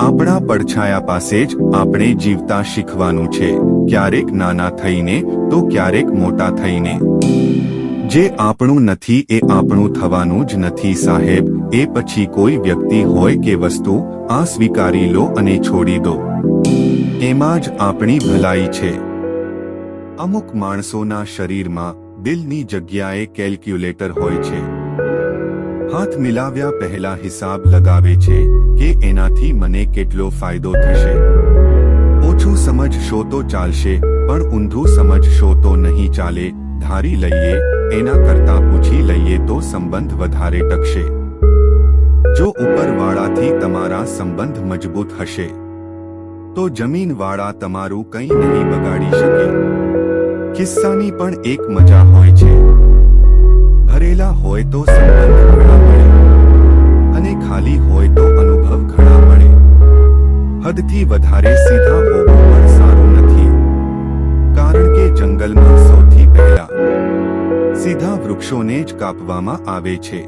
આપણા પડછાયા પાસે જ આપણે જીવતા શીખવાનું છે. ક્યારેક નાના થઈને તો ક્યારેક મોટા થઈને. જે આપણું નથી એ આપણું થવાનું જ નથી સાહેબ. એ પછી કોઈ વ્યક્તિ હોય કે વસ્તુ, આ સ્વીકારી લો અને છોડી દો. એમાં જ આપણી ભલાઈ છે. અમુક માણસોના શરીરમાં દિલની જગ્યાએ કેલ્ક્યુલેટર હોય છે. હાથ મિલાવ્યા પહેલા હિસાબ લગાવે છે કે એનાથી મને કેટલો ફાયદો થશે. ઓછું સમજશો તો ચાલશે, પણ ઊંધું સમજશો તો નહીં ચાલે. ધારી લઈએ, એના કરતા પૂછી લઈએ તો સંબંધ વધારે ટકશે. જો ઉપરવાળાથી તમારા સંબંધ મજબૂત હશે, તો જમીનવાળા તમારું કંઈ નહીં બગાડી શકે. કિસ્સાની પણ એક મજા હોય છે. ભરેલા હોય તો હદથી વધારે સીધા હોવું પણ સારું નથી. કારણ કે જંગલમાં સૌથી પહેલા સીધા વૃક્ષોને જ કાપવામાં આવે છે.